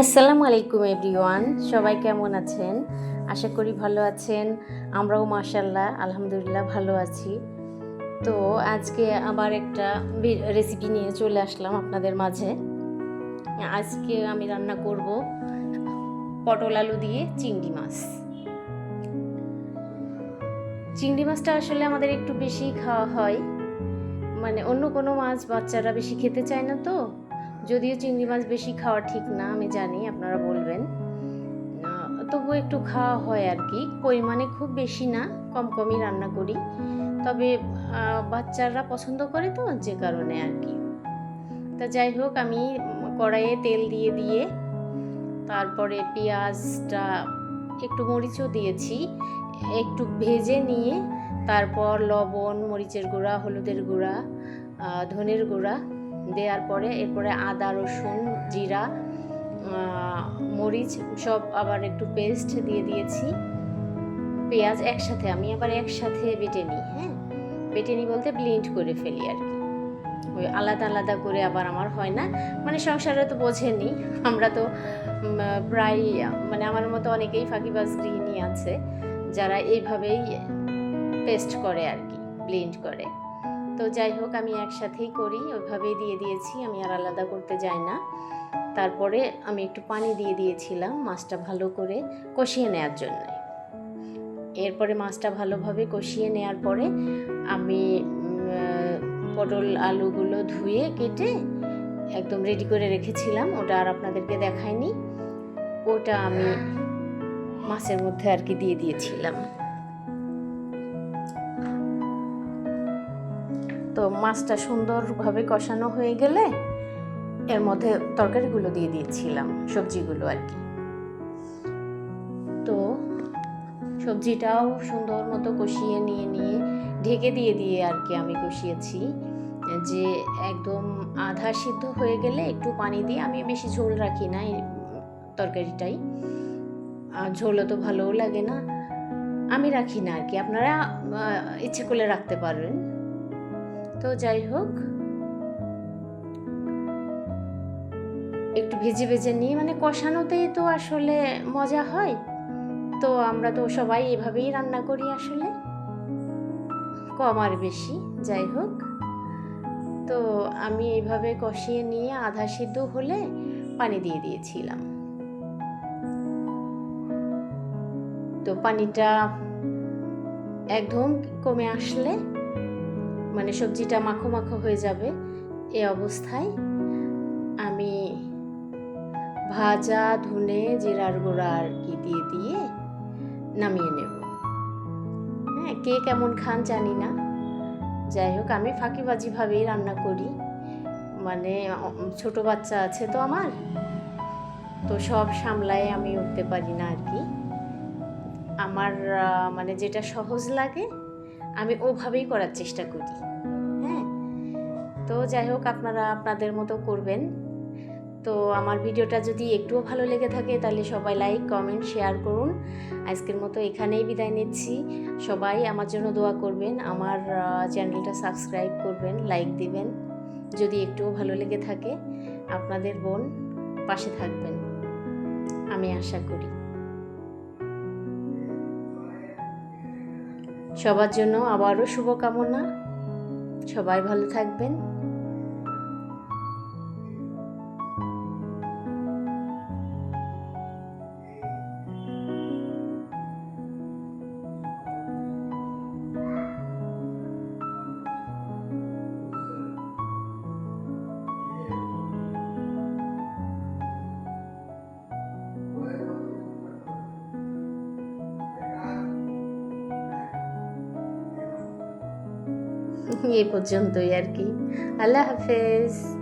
আসসালামু আলাইকুম এভরিওয়ান সবাই কেমন আছেন? আশা করি ভালো আছেন। আমরাও মাশাল্লাহ আলহামদুলিল্লাহ ভালো আছি। তো আজকে আবার একটা রেসিপি নিয়ে চলে আসলাম আপনাদের মাঝে। আজকে আমি রান্না করব পটল আলু দিয়ে চিংড়ি মাছ। চিংড়ি মাছটা আসলে আমাদের একটু বেশি খাওয়া হয়। মানে অন্য কোনো মাছ বাচ্চারা বেশি খেতে চায় না তো। যদিও চিংড়ি মাছ বেশি খাওয়া ঠিক না, আমি জানি, আপনারা বলবেন। তবুও একটু খাওয়া হয় আর কি। পরিমাণে খুব বেশি না, কম কমই রান্না করি। তবে বাচ্চারা পছন্দ করে তো যে কারণে আর কি। তা যাই হোক, আমি কড়াইয়ে তেল দিয়ে দিয়ে, তারপরে পেঁয়াজটা, একটু মরিচও দিয়েছি। একটু ভেজে নিয়ে, তারপর লবণ, মরিচের গুঁড়া, হলুদের গুঁড়া ধনের গুঁড়া দেওয়ার পরে এরপরে আদা, রসুন, জিরা মরিচ সব আবার একটু পেস্ট দিয়ে দিয়েছি। পেঁয়াজ একসাথে, আমি আবার একসাথে বেটে নিই হ্যাঁ? বেটে নিই বলতে ব্লিন্ড করে ফেলি আর কি। ওই আলাদা আলাদা করে আবার আমার হয় না। মানে সংসারে তো বোঝেনি, আমরা তো প্রায় মানে আমার মতো অনেকেই ফাঁকিবাজ গৃহিণী আছে, যারা এইভাবেই পেস্ট করে আর কি ব্লিন্ড করে। তো যাই হোক, আমি একসাথেই করি। ওইভাবেই দিয়ে দিয়েছি। আমি আর আলাদা করতে যাই না। তারপরে আমি একটু পানি দিয়ে দিয়েছিলাম মাছটা ভালো করে কষিয়ে নেওয়ার জন্য। এরপরে মাছটা ভালোভাবে কষিয়ে নেওয়ার পরে আমি পটল আলুগুলো ধুয়ে কেটে একদম রেডি করে রেখেছিলাম। ওটা আর আপনাদেরকে দেখাইনি। ওটা আমি মাছের মধ্যে আর কি দিয়ে দিয়েছিলাম। তো মাছটা সুন্দরভাবে কষানো হয়ে গেলে এর মধ্যে তরকারিগুলো দিয়ে দিয়েছিলাম, সবজিগুলো আর কি। তো সবজিটাও সুন্দর মতো কষিয়ে নিয়ে নিয়ে ঢেকে দিয়ে দিয়ে আর কি আমি কষিয়েছি। যে একদম আধা সিদ্ধ হয়ে গেলে একটু পানি দিয়ে, আমি বেশি ঝোল রাখি না এই তরকারিটাই। আর ঝোলও তো ভালোও লাগে না। আমি রাখি না আর কি। আপনারা ইচ্ছে করলে রাখতে পারবেন তো যাই হোক, একটু ভেজে ভেজে নিয়ে মানে কষানোতেই তো আসলে মজা হয়। তো আমরা তো সবাই এভাবেই রান্না করি আসলে, কম আর বেশি, যাই হোক। তো আমি এইভাবে কষিয়ে নিয়ে আধা সিদ্ধ হলে পানি দিয়ে দিয়েছিলাম। তো পানিটা একদম কমে আসলে মানে সবজিটা মাখো মাখো হয়ে যাবে এ অবস্থায় আমি ভাজা, ধনে, জিরার গুঁড়া আর কি দিয়ে দিয়ে নামিয়ে নেব। হ্যাঁ কে কেমন খান জানি না। যাই হোক, আমি ফাঁকিবাজিভাবেই রান্না করি। মানে ছোট বাচ্চা আছে তো আমার। তো সব সামলায় আমি উঠতে পারি না আর কি। আমার মানে যেটা সহজ লাগে আমি ওভাবেই করার চেষ্টা করি। হ্যাঁ? তো যাই হোক, আপনারা আপনাদের মতো করবেন। তো আমার ভিডিওটা যদি একটুও ভালো লেগে থাকে, তাহলে সবাই লাইক কমেন্ট শেয়ার করুন। আজকের মতো এখানেই বিদায় নিচ্ছি। সবাই আমার জন্য দোয়া করবেন। আমার চ্যানেলটা সাবস্ক্রাইব করবেন লাইক দিবেন। যদি একটুও ভালো লেগে থাকে, আপনাদের বোন পাশে থাকবেন। আমি আশা করি। সবার জন্য আবারও শুভকামনা। সবাই ভালো থাকবেন। এই পর্যন্তই আর কি। আল্লাহ হাফেজ।